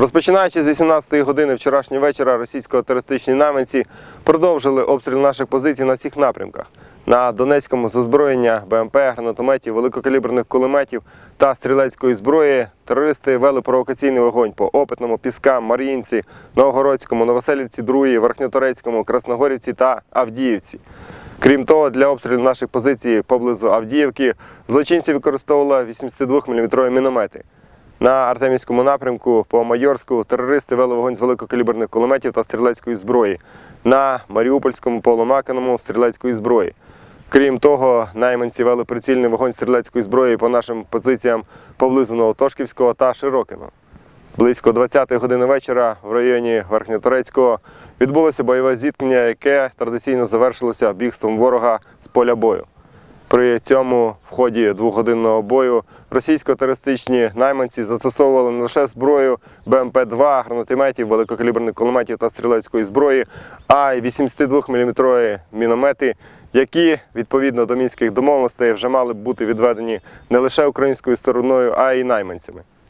Розпочинаючи з 18-ї години вчорашнього вечора, російсько-терористичні найманці продовжили обстріл наших позицій на всіх напрямках. На Донецькому з озброєння БМП, гранатометів, великокаліберних кулеметів та стрілецької зброї терористи вели провокаційний вогонь по Опитному, Піскам, Мар'їнці, Новгородському, Новоселівці, Друї, Верхньоторецькому, Красногорівці та Авдіївці. Крім того, для обстрілу наших позицій поблизу Авдіївки злочинці використовували 82-мм міномети. На Артемівському напрямку по Майорську терористи вели вогонь з великокаліберних кулеметів та стрілецької зброї. На Маріупольському по Ломакиному стрілецької зброї. Крім того, найманці вели прицільний вогонь стрілецької зброї по нашим позиціям поблизу Новотошківського та Широкиного. Близько 20-ї години вечора в районі Верхньоторецького відбулося бойове зіткнення, яке традиційно завершилося бігством ворога з поля бою. При цьому в ході двогодинного бою російсько-терористичні найманці застосовували не лише зброю БМП-2, гранатометів, великокаліберних кулеметів та стрілецької зброї, а й 82-мм міномети, які відповідно до мінських домовленостей вже мали бути відведені не лише українською стороною, а й найманцями.